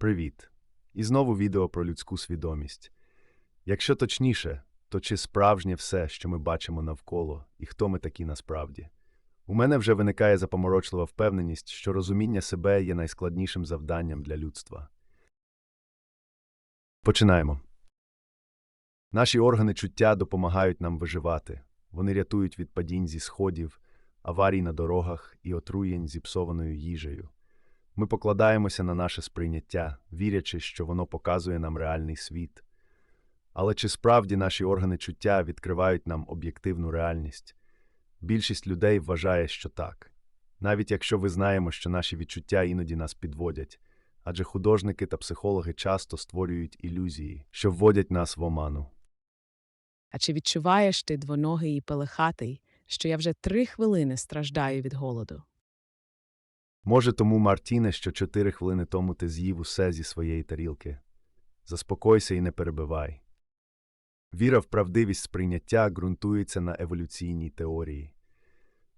Привіт! І знову відео про людську свідомість. Якщо точніше, то чи справжнє все, що ми бачимо навколо, і хто ми такі насправді? У мене вже виникає запоморочлива впевненість, що розуміння себе є найскладнішим завданням для людства. Починаємо. Наші органи чуття допомагають нам виживати. Вони рятують від падінь зі сходів, аварій на дорогах і отруєнь зіпсованою їжею. Ми покладаємося на наше сприйняття, вірячи, що воно показує нам реальний світ. Але чи справді наші органи чуття відкривають нам об'єктивну реальність? Більшість людей вважає, що так. Навіть якщо ви знаємо, що наші відчуття іноді нас підводять, адже художники та психологи часто створюють ілюзії, що вводять нас в оману. А чи відчуваєш ти двоногий і пелехатий, що я вже три хвилини страждаю від голоду? Може, тому, Мартіне, що чотири хвилини тому ти з'їв усе зі своєї тарілки. Заспокойся і не перебивай. Віра в правдивість сприйняття ґрунтується на еволюційній теорії.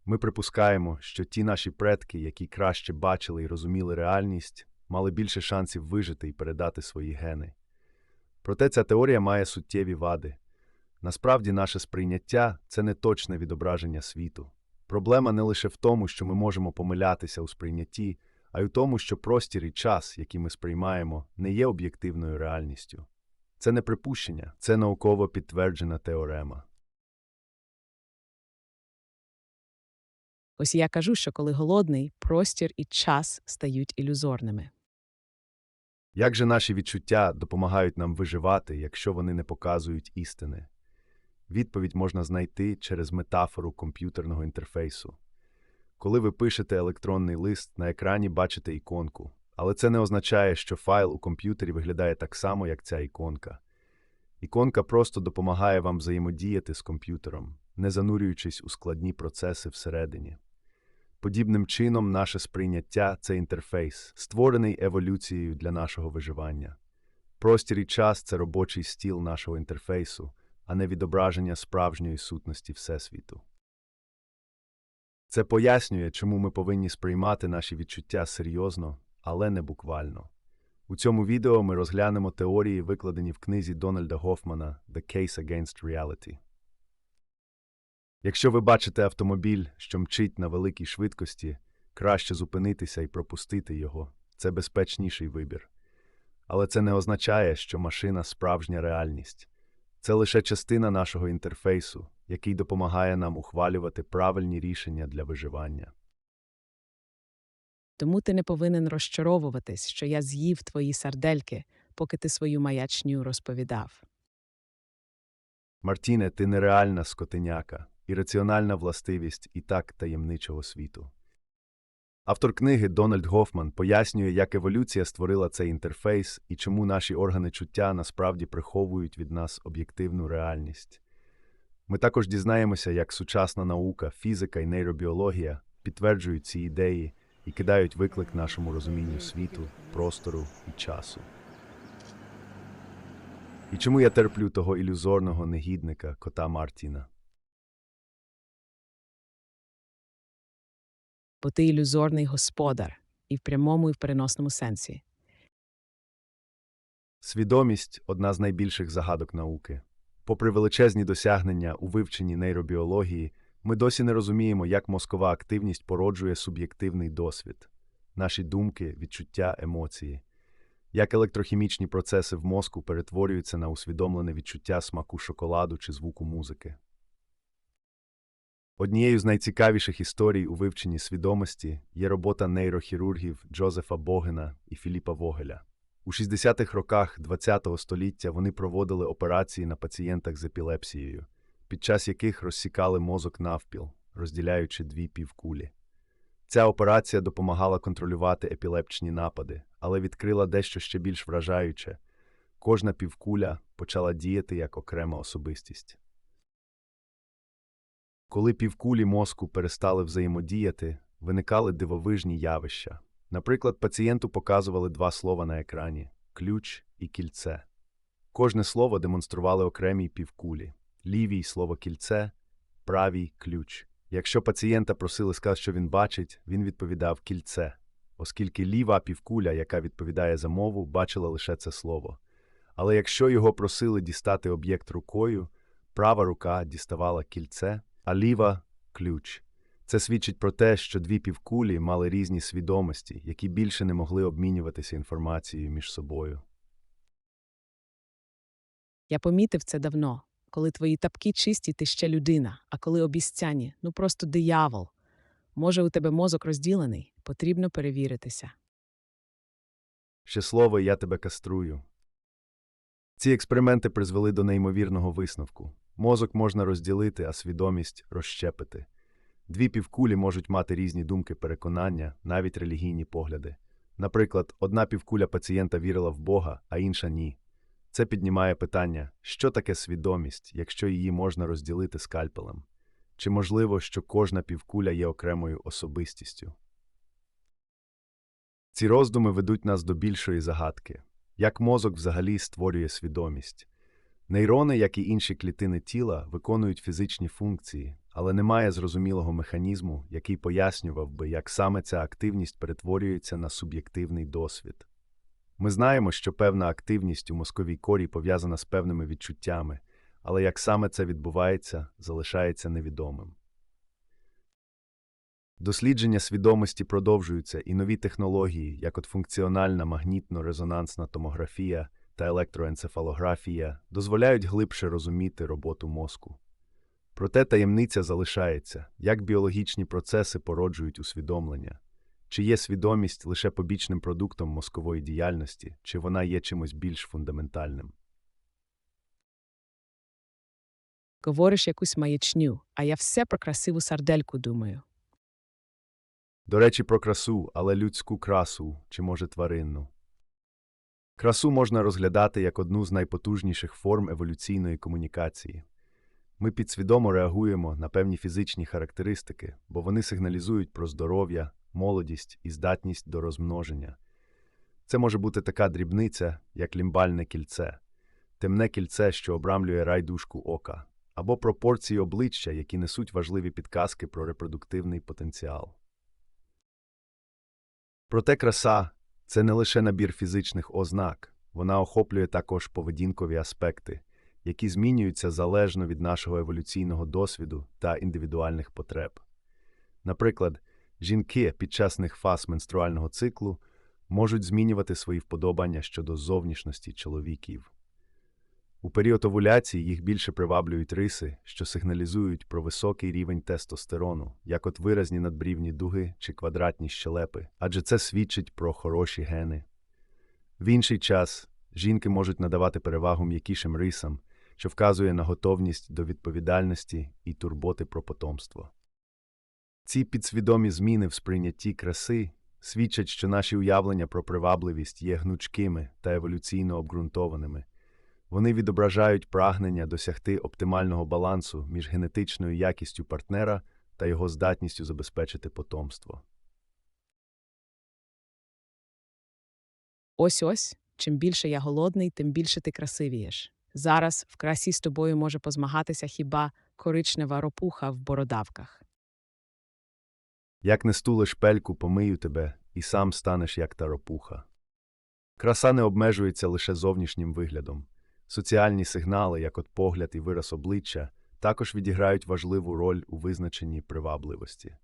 Ми припускаємо, що ті наші предки, які краще бачили і розуміли реальність, мали більше шансів вижити і передати свої гени. Проте ця теорія має суттєві вади. Насправді, наше сприйняття це не точне відображення світу. Проблема не лише в тому, що ми можемо помилятися у сприйнятті, а й у тому, що простір і час, які ми сприймаємо, не є об'єктивною реальністю. Це не припущення, це науково підтверджена теорема. Ось я кажу, що коли голодний, простір і час стають ілюзорними. Як же наші відчуття допомагають нам виживати, якщо вони не показують істини? Відповідь можна знайти через метафору комп'ютерного інтерфейсу. Коли ви пишете електронний лист, на екрані бачите іконку, але це не означає, що файл у комп'ютері виглядає так само, як ця іконка. Іконка просто допомагає вам взаємодіяти з комп'ютером, не занурюючись у складні процеси всередині. Подібним чином, наше сприйняття це інтерфейс, створений еволюцією для нашого виживання. Простір і час це робочий стіл нашого інтерфейсу, а не відображення справжньої сутності Всесвіту. Це пояснює, чому ми повинні сприймати наші відчуття серйозно, але не буквально. У цьому відео ми розглянемо теорії, викладені в книзі Дональда Гофмана «The Case Against Reality». Якщо ви бачите автомобіль, що мчить на великій швидкості, краще зупинитися і пропустити його. Це безпечніший вибір. Але це не означає, що машина справжня реальність. Це лише частина нашого інтерфейсу, який допомагає нам ухвалювати правильні рішення для виживання. Тому ти не повинен розчаровуватись, що я з'їв твої сардельки, поки ти свою маячню розповідав. Мартіне, ти нереальна скотиняка, ірраціональна властивість і так таємничого світу. Автор книги Дональд Гофман пояснює, як еволюція створила цей інтерфейс і чому наші органи чуття насправді приховують від нас об'єктивну реальність. Ми також дізнаємося, як сучасна наука, фізика і нейробіологія підтверджують ці ідеї і кидають виклик нашому розумінню світу, простору і часу. І чому я терплю того ілюзорного негідника, кота Мартіна? Бо ти ілюзорний господар, і в прямому, і в переносному сенсі. Свідомість одна з найбільших загадок науки. Попри величезні досягнення у вивченні нейробіології, ми досі не розуміємо, як мозкова активність породжує суб'єктивний досвід, наші думки, відчуття, емоції, як електрохімічні процеси в мозку перетворюються на усвідомлене відчуття смаку шоколаду чи звуку музики. Однією з найцікавіших історій у вивченні свідомості є робота нейрохірургів Джозефа Богена і Філіпа Вогеля. У 60-х роках ХХ століття вони проводили операції на пацієнтах з епілепсією, під час яких розсікали мозок навпіл, розділяючи дві півкулі. Ця операція допомагала контролювати епілепчні напади, але відкрила дещо ще більш вражаюче кожна півкуля почала діяти як окрема особистість. Коли півкулі мозку перестали взаємодіяти, виникали дивовижні явища. Наприклад, пацієнту показували два слова на екрані ключ і кільце. Кожне слово демонстрували окремій півкулі лівій слово кільце, правій ключ. Якщо пацієнта просили сказати, що він бачить, він відповідав кільце. оскільки ліва півкуля, яка відповідає за мову, бачила лише це слово. Але якщо його просили дістати об'єкт рукою, права рука діставала кільце, а ліва ключ. Це свідчить про те, що дві півкулі мали різні свідомості, які більше не могли обмінюватися інформацією між собою. Я помітив це давно. Коли твої тапки чисті, ти ще людина, а коли обіцяні, ну просто диявол. Може, у тебе мозок розділений, потрібно перевіритися. Ще слово я тебе каструю. Ці експерименти призвели до неймовірного висновку. Мозок можна розділити, а свідомість розщепити. Дві півкулі можуть мати різні думки, переконання, навіть релігійні погляди. Наприклад, одна півкуля пацієнта вірила в Бога, а інша ні. Це піднімає питання, що таке свідомість, якщо її можна розділити скальпелем? Чи можливо, що кожна півкуля є окремою особистістю? Ці роздуми ведуть нас до більшої загадки. Як мозок взагалі створює свідомість? Нейрони, як і інші клітини тіла, виконують фізичні функції, але немає зрозумілого механізму, який пояснював би, як саме ця активність перетворюється на суб'єктивний досвід. Ми знаємо, що певна активність у мозковій корі пов'язана з певними відчуттями, але як саме це відбувається, залишається невідомим. Дослідження свідомості продовжуються, і нові технології, як от функціональна магнітно-резонансна томографія та електроенцефалографія, дозволяють глибше розуміти роботу мозку. Проте таємниця залишається, як біологічні процеси породжують усвідомлення. Чи є свідомість лише побічним продуктом мозкової діяльності, чи вона є чимось більш фундаментальним? Говориш якусь маячню, а я все про красиву сардельку думаю. До речі, про красу, але людську красу, чи може тваринну. Красу можна розглядати як одну з найпотужніших форм еволюційної комунікації. Ми підсвідомо реагуємо на певні фізичні характеристики, бо вони сигналізують про здоров'я, молодість і здатність до розмноження. Це може бути така дрібниця, як лімбальне кільце, темне кільце, що обрамлює райдушку ока, або пропорції обличчя, які несуть важливі підказки про репродуктивний потенціал. Проте краса це не лише набір фізичних ознак, вона охоплює також поведінкові аспекти, які змінюються залежно від нашого еволюційного досвіду та індивідуальних потреб. Наприклад, жінки під час них фаз менструального циклу можуть змінювати свої вподобання щодо зовнішності чоловіків. У період овуляції їх більше приваблюють риси, що сигналізують про високий рівень тестостерону, як от виразні надбрівні дуги чи квадратні щелепи, адже це свідчить про хороші гени. В інший час жінки можуть надавати перевагу м'якішим рисам, що вказує на готовність до відповідальності і турботи про потомство. Ці підсвідомі зміни в сприйнятті краси свідчать, що наші уявлення про привабливість є гнучкими та еволюційно обґрунтованими. Вони відображають прагнення досягти оптимального балансу між генетичною якістю партнера та його здатністю забезпечити потомство. Ось ось, чим більше я голодний, тим більше ти красивієш. Зараз в красі з тобою може позмагатися хіба коричнева ропуха в бородавках. Як не стулиш пельку, помию тебе, і сам станеш як та ропуха. Краса не обмежується лише зовнішнім виглядом. Соціальні сигнали, як от погляд і вираз обличчя, також відіграють важливу роль у визначенні привабливості.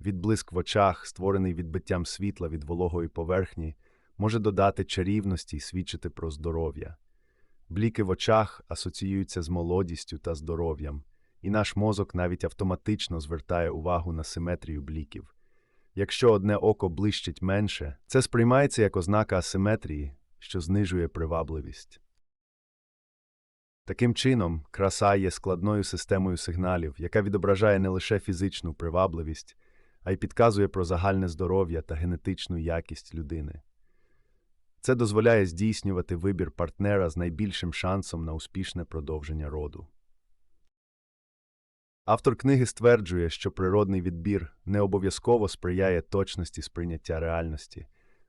Відблиск в очах, створений відбиттям світла від вологої поверхні, може додати чарівності й свідчити про здоров'я. Бліки в очах асоціюються з молодістю та здоров'ям, і наш мозок навіть автоматично звертає увагу на симетрію бліків. Якщо одне око блищить менше, це сприймається як ознака асиметрії, що знижує привабливість. Таким чином, краса є складною системою сигналів, яка відображає не лише фізичну привабливість, а й підказує про загальне здоров'я та генетичну якість людини. Це дозволяє здійснювати вибір партнера з найбільшим шансом на успішне продовження роду. Автор книги стверджує, що природний відбір не обов'язково сприяє точності сприйняття реальності,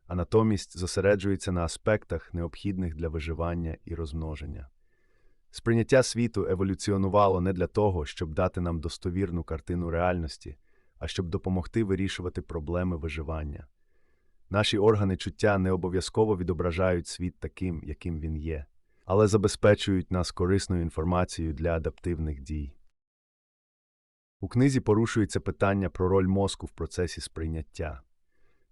а натомість зосереджується на аспектах, необхідних для виживання і розмноження. Сприйняття світу еволюціонувало не для того, щоб дати нам достовірну картину реальності, а щоб допомогти вирішувати проблеми виживання. Наші органи чуття не обов'язково відображають світ таким, яким він є, але забезпечують нас корисною інформацією для адаптивних дій. У книзі порушується питання про роль мозку в процесі сприйняття.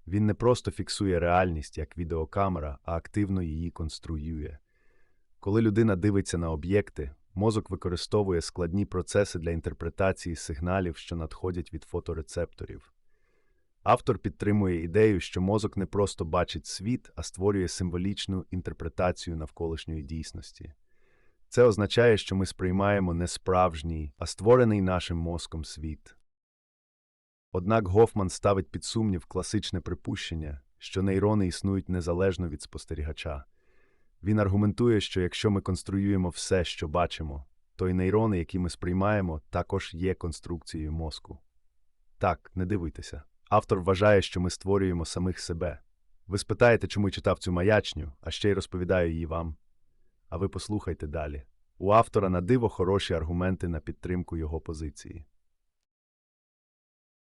Він не просто фіксує реальність як відеокамера, а активно її конструює. Коли людина дивиться на об'єкти, мозок використовує складні процеси для інтерпретації сигналів, що надходять від фоторецепторів. Автор підтримує ідею, що мозок не просто бачить світ, а створює символічну інтерпретацію навколишньої дійсності. Це означає, що ми сприймаємо не справжній, а створений нашим мозком світ. Однак Гофман ставить під сумнів класичне припущення, що нейрони існують незалежно від спостерігача. Він аргументує, що якщо ми конструюємо все, що бачимо, то й нейрони, які ми сприймаємо, також є конструкцією мозку. Так, не дивуйтеся. Автор вважає, що ми створюємо самих себе. Ви спитаєте, чому я читав цю маячню, а ще й розповідаю її вам. А ви послухайте далі. У автора на диво хороші аргументи на підтримку його позиції.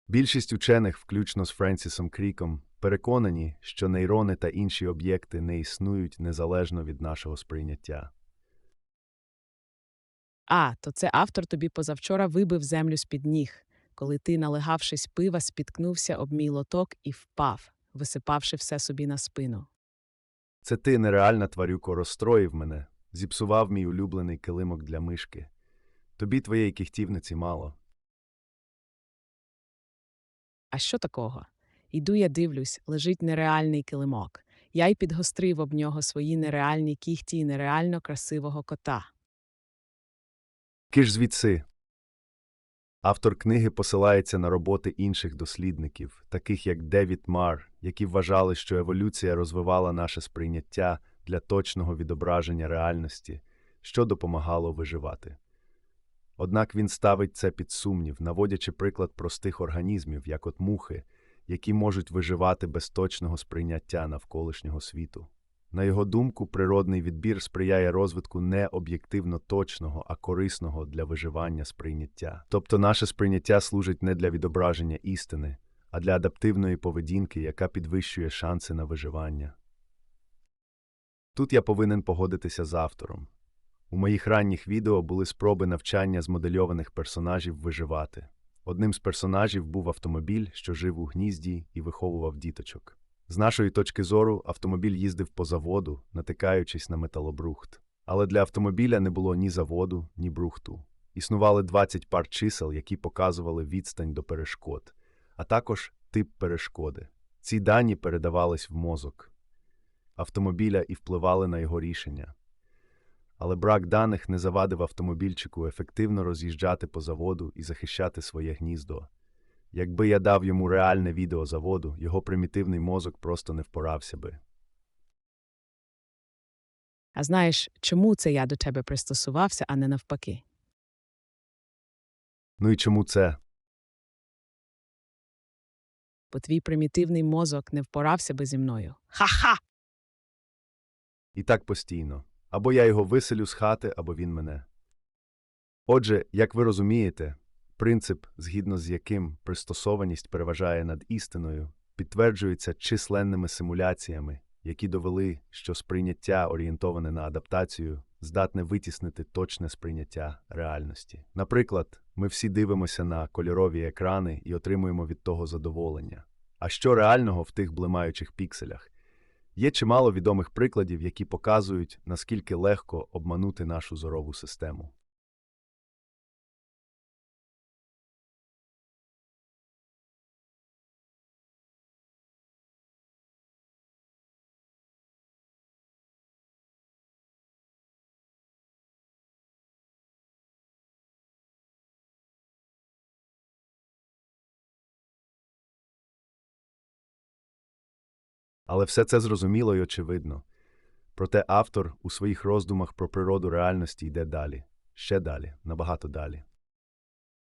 Більшість учених, включно з Френсісом Кріком, переконані, що нейрони та інші об'єкти не існують незалежно від нашого сприйняття. А, то це автор тобі позавчора вибив землю з-під ніг, коли ти, налегавшись пива, спіткнувся об мій лоток і впав, висипавши все собі на спину. Це ти, нереальна тварюко, розстроїв мене, зіпсував мій улюблений килимок для мишки. Тобі твоєї кіхтівниці мало. А що такого? Іду я дивлюсь, лежить нереальний килимок. Я й підгострив об нього свої нереальні кіхті і нереально красивого кота. Киш звідси. Автор книги посилається на роботи інших дослідників, таких як Девід Мар, які вважали, що еволюція розвивала наше сприйняття для точного відображення реальності, що допомагало виживати. Однак він ставить це під сумнів, наводячи приклад простих організмів, як от мухи, які можуть виживати без точного сприйняття навколишнього світу. На його думку, природний відбір сприяє розвитку не об'єктивно точного, а корисного для виживання сприйняття. Тобто наше сприйняття служить не для відображення істини, а для адаптивної поведінки, яка підвищує шанси на виживання. Тут я повинен погодитися з автором. У моїх ранніх відео були спроби навчання змодельованих персонажів виживати. Одним з персонажів був автомобіль, що жив у гнізді і виховував діточок. З нашої точки зору, автомобіль їздив по заводу, натикаючись на металобрухт. Але для автомобіля не було ні заводу, ні брухту. Існували 20 пар чисел, які показували відстань до перешкод, а також тип перешкоди. Ці дані передавались в мозок автомобіля і впливали на його рішення. Але брак даних не завадив автомобільчику ефективно роз'їжджати по заводу і захищати своє гніздо. Якби я дав йому реальне відео заводу, його примітивний мозок просто не впорався би. А знаєш, чому це я до тебе пристосувався, а не навпаки? Ну і чому це? Бо твій примітивний мозок не впорався би зі мною. Ха-ха! І так постійно. Або я його виселю з хати, або він мене. Отже, як ви розумієте, принцип, згідно з яким пристосованість переважає над істиною, підтверджується численними симуляціями, які довели, що сприйняття, орієнтоване на адаптацію, здатне витіснити точне сприйняття реальності. Наприклад, ми всі дивимося на кольорові екрани і отримуємо від того задоволення. А що реального в тих блимаючих пікселях? Є чимало відомих прикладів, які показують, наскільки легко обманути нашу зорову систему. Але все це зрозуміло і очевидно. Проте автор у своїх роздумах про природу реальності йде далі, ще далі, набагато далі.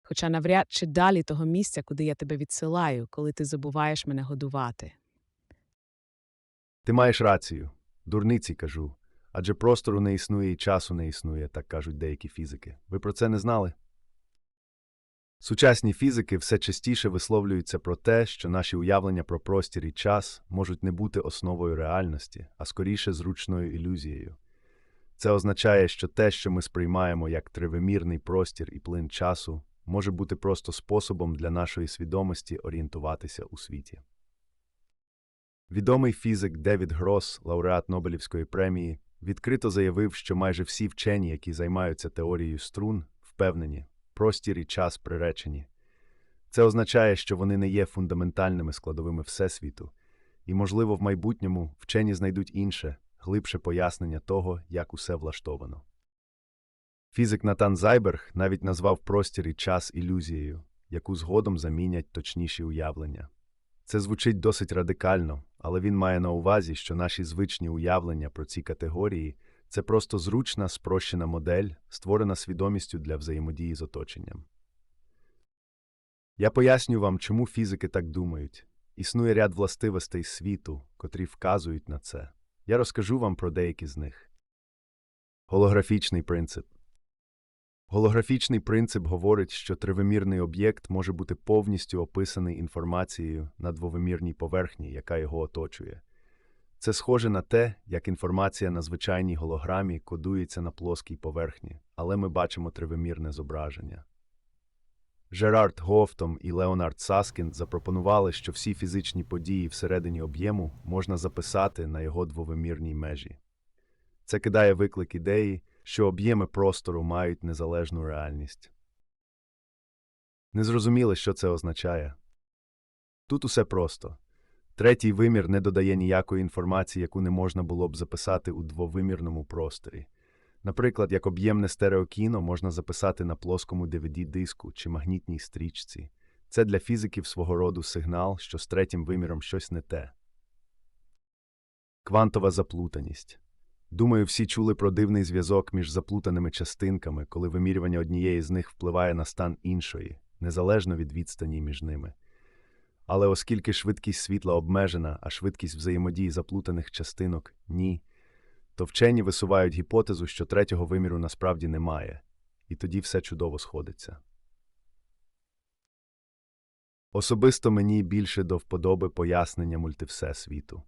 Хоча навряд чи далі того місця, куди я тебе відсилаю, коли ти забуваєш мене годувати. Ти маєш рацію, дурниці кажу. Адже простору не існує і часу не існує, так кажуть деякі фізики. Ви про це не знали? Сучасні фізики все частіше висловлюються про те, що наші уявлення про простір і час можуть не бути основою реальності, а скоріше зручною ілюзією. Це означає, що те, що ми сприймаємо як тривимірний простір і плин часу, може бути просто способом для нашої свідомості орієнтуватися у світі. Відомий фізик Девід Гросс, лауреат Нобелівської премії, відкрито заявив, що майже всі вчені, які займаються теорією струн, впевнені, простір і час приречені. Це означає, що вони не є фундаментальними складовими Всесвіту, і, можливо, в майбутньому вчені знайдуть інше, глибше пояснення того, як усе влаштовано. Фізик Натан Зайберг навіть назвав простір і час ілюзією, яку згодом замінять точніші уявлення. Це звучить досить радикально, але він має на увазі, що наші звичні уявлення про ці категорії це просто зручна, спрощена модель, створена свідомістю для взаємодії з оточенням. Я поясню вам, чому фізики так думають. Існує ряд властивостей світу, котрі вказують на це. Я розкажу вам про деякі з них. Голографічний принцип. Голографічний принцип говорить, що тривимірний об'єкт може бути повністю описаний інформацією на двовимірній поверхні, яка його оточує. Це схоже на те, як інформація на звичайній голограмі кодується на плоскій поверхні, але ми бачимо тривимірне зображення. Жерард Гофтом і Леонард Саскін запропонували, що всі фізичні події всередині об'єму можна записати на його двовимірній межі. Це кидає виклик ідеї, що об'єми простору мають незалежну реальність. Незрозуміло, що це означає. Тут усе просто. Третій вимір не додає ніякої інформації, яку не можна було б записати у двовимірному просторі. Наприклад, як об'ємне стереокіно можна записати на плоскому DVD-диску чи магнітній стрічці. Це для фізиків свого роду сигнал, що з третім виміром щось не те. Квантова заплутаність. Думаю, всі чули про дивний зв'язок між заплутаними частинками, коли вимірювання однієї з них впливає на стан іншої, незалежно від відстані між ними. Але оскільки швидкість світла обмежена, а швидкість взаємодії заплутаних частинок ні, то вчені висувають гіпотезу, що третього виміру насправді немає, і тоді все чудово сходиться. Особисто мені більше до вподоби пояснення мультивсесвіту.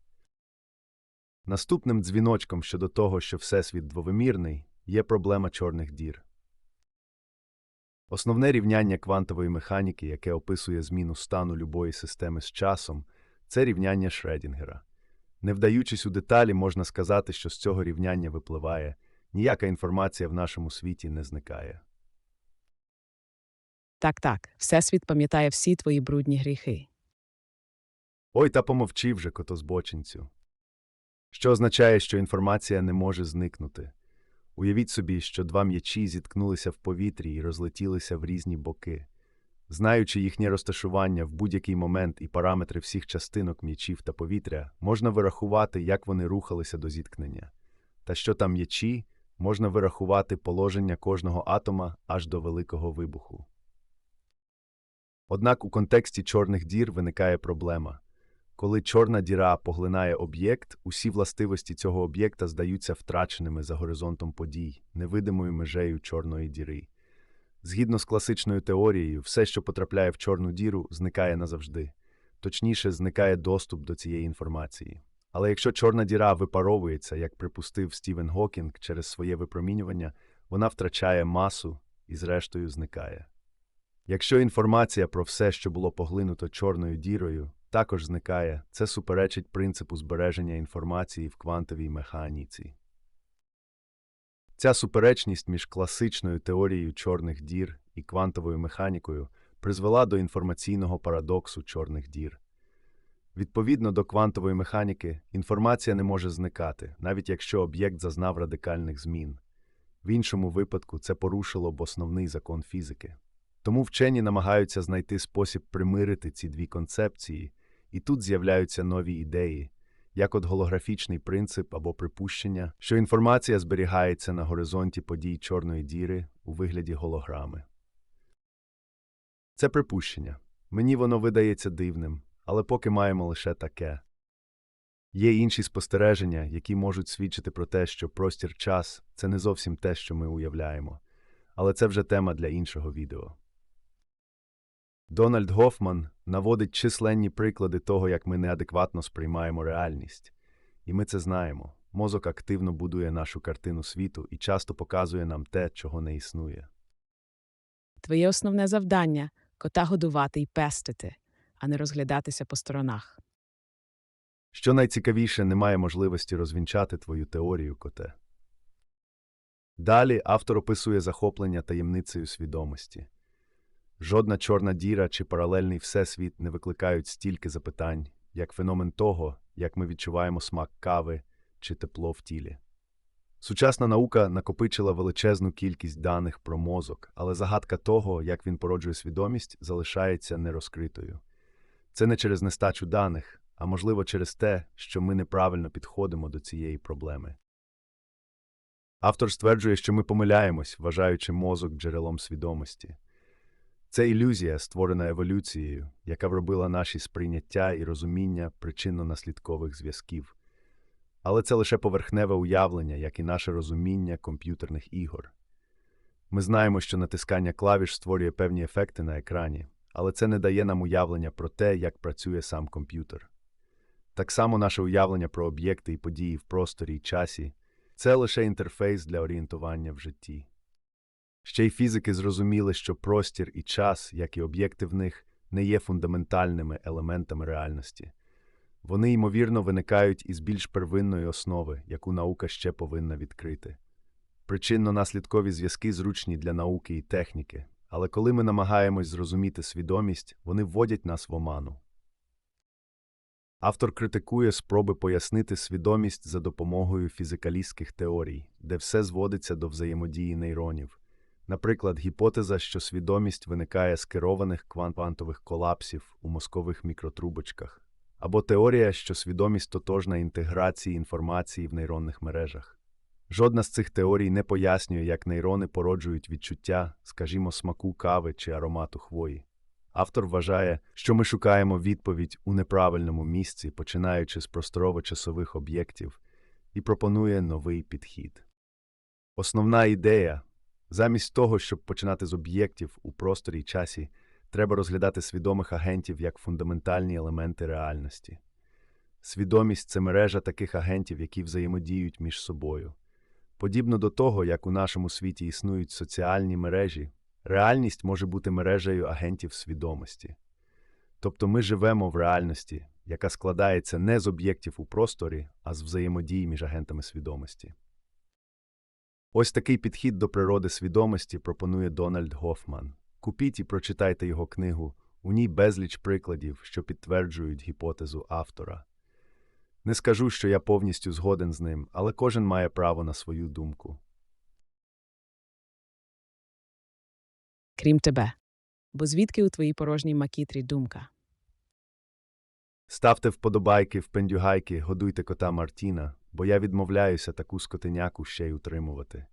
Наступним дзвіночком щодо того, що Всесвіт двовимірний, є проблема чорних дір. Основне рівняння квантової механіки, яке описує зміну стану любої системи з часом, це рівняння Шредінгера. Не вдаючись у деталі, можна сказати, що з цього рівняння випливає ніяка інформація в нашому світі не зникає. Так, так, Всесвіт пам'ятає всі твої брудні гріхи. Ой, та помовчи вже, котозбочинцю. Що означає, що інформація не може зникнути. Уявіть собі, що два м'ячі зіткнулися в повітрі і розлетілися в різні боки. Знаючи їхнє розташування в будь-який момент і параметри всіх частинок м'ячів та повітря, можна вирахувати, як вони рухалися до зіткнення. Та що там м'ячі, можна вирахувати положення кожного атома аж до великого вибуху. Однак у контексті чорних дір виникає проблема. Коли чорна діра поглинає об'єкт, усі властивості цього об'єкта здаються втраченими за горизонтом подій, невидимою межею чорної діри. Згідно з класичною теорією, все, що потрапляє в чорну діру, зникає назавжди. Точніше, зникає доступ до цієї інформації. Але якщо чорна діра випаровується, як припустив Стівен Гокінг через своє випромінювання, вона втрачає масу і, зрештою, зникає. Якщо інформація про все, що було поглинуто чорною дірою, також зникає, це суперечить принципу збереження інформації в квантовій механіці. Ця суперечність між класичною теорією чорних дір і квантовою механікою призвела до інформаційного парадоксу чорних дір. Відповідно до квантової механіки, інформація не може зникати, навіть якщо об'єкт зазнав радикальних змін. В іншому випадку це порушило б основний закон фізики. Тому вчені намагаються знайти спосіб примирити ці дві концепції, і тут з'являються нові ідеї, як от голографічний принцип або припущення, що інформація зберігається на горизонті подій чорної діри у вигляді голограми. Це припущення. Мені воно видається дивним, але поки маємо лише таке. Є інші спостереження, які можуть свідчити про те, що простір час це не зовсім те, що ми уявляємо, але це вже тема для іншого відео. Дональд Гофман наводить численні приклади того, як ми неадекватно сприймаємо реальність. І ми це знаємо. Мозок активно будує нашу картину світу і часто показує нам те, чого не існує. Твоє основне завдання кота годувати і пестити, а не розглядатися по сторонах. Що найцікавіше, немає можливості розвінчати твою теорію, коте. Далі автор описує захоплення таємницею свідомості. Жодна чорна діра чи паралельний всесвіт не викликають стільки запитань, як феномен того, як ми відчуваємо смак кави чи тепло в тілі. Сучасна наука накопичила величезну кількість даних про мозок, але загадка того, як він породжує свідомість, залишається нерозкритою. Це не через нестачу даних, а можливо через те, що ми неправильно підходимо до цієї проблеми. Автор стверджує, що ми помиляємось, вважаючи мозок джерелом свідомості. Це ілюзія, створена еволюцією, яка вробила наші сприйняття і розуміння причинно-наслідкових зв'язків. Але це лише поверхневе уявлення, як і наше розуміння комп'ютерних ігор. Ми знаємо, що натискання клавіш створює певні ефекти на екрані, але це не дає нам уявлення про те, як працює сам комп'ютер. Так само наше уявлення про об'єкти і події в просторі і часі це лише інтерфейс для орієнтування в житті. Ще й фізики зрозуміли, що простір і час, як і об'єкти в них, не є фундаментальними елементами реальності. Вони, ймовірно, виникають із більш первинної основи, яку наука ще повинна відкрити. Причинно-наслідкові зв'язки зручні для науки і техніки, але коли ми намагаємось зрозуміти свідомість, вони вводять нас в оману. Автор критикує спроби пояснити свідомість за допомогою фізикалістських теорій, де все зводиться до взаємодії нейронів. Наприклад, гіпотеза, що свідомість виникає з керованих квантових колапсів у мозкових мікротрубочках, або теорія, що свідомість тотожна інтеграції інформації в нейронних мережах. Жодна з цих теорій не пояснює, як нейрони породжують відчуття, скажімо, смаку кави чи аромату хвої. Автор вважає, що ми шукаємо відповідь у неправильному місці, починаючи з просторово-часових об'єктів, і пропонує новий підхід. Основна ідея замість того, щоб починати з об'єктів у просторі й часі, треба розглядати свідомих агентів як фундаментальні елементи реальності. Свідомість це мережа таких агентів, які взаємодіють між собою. Подібно до того, як у нашому світі існують соціальні мережі, реальність може бути мережею агентів свідомості. Тобто ми живемо в реальності, яка складається не з об'єктів у просторі, а з взаємодії між агентами свідомості. Ось такий підхід до природи свідомості пропонує Дональд Гофман. Купіть і прочитайте його книгу, у ній безліч прикладів, що підтверджують гіпотезу автора. Не скажу, що я повністю згоден з ним, але кожен має право на свою думку. Крім тебе. Бо звідки у твоїй порожній макітрі думка? Ставте вподобайки, впендюгайки, годуйте кота Мартіна, бо я відмовляюся таку скотеняку ще й утримувати.